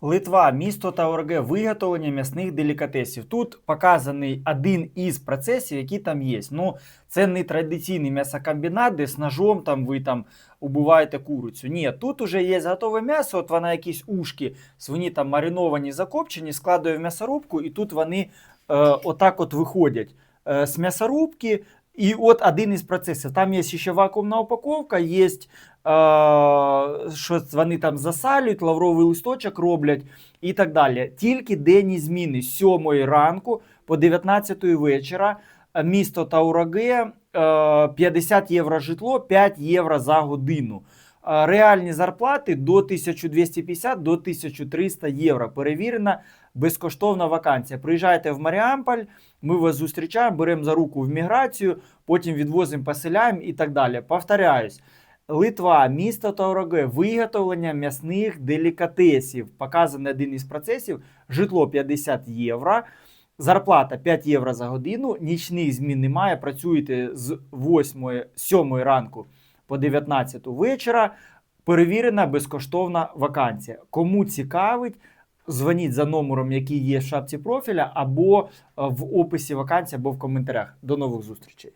Литва, місто та ОРГ, виготовлення м'ясних делікатесів. Тут показаний один із процесів, які там є. Ну, це не традиційний м'ясокомбінат, де з ножом там ви там убиваєте курицю. Ні, тут уже є готове м'ясо, от вона якісь ушки, свині там мариновані, закопчені, складує в м'ясорубку, і тут вони е, отак от виходять е, з м'ясорубки. І от один із процесів. Там є ще вакуумна упаковка, є, що вони там засалюють, лавровий листочок роблять і так далі. Тільки денні зміни з 7 ранку по 19 вечора. Е, Місто Таураге, е, 50 євро житло, 5 євро за годину. Реальні зарплати до 1250 до 1300 євро. Перевірена безкоштовна вакансія. Приїжджайте в Маріамполь, ми вас зустрічаємо, беремо за руку в міграцію, потім відвозимо, поселяємо і так далі. Повторяюсь. Литва, місто Таураге, виготовлення м'ясних делікатесів. Показаний один із процесів. Житло 50 євро. Зарплата 5 євро за годину, нічних змін немає. Працюєте з 8, 7 ранку по 19 вечора. Перевірена безкоштовна вакансія. Кому цікавить, дзвоніть за номером, який є в шапці профіля, або е, в описі вакансії, або в коментарях. До нових зустрічей.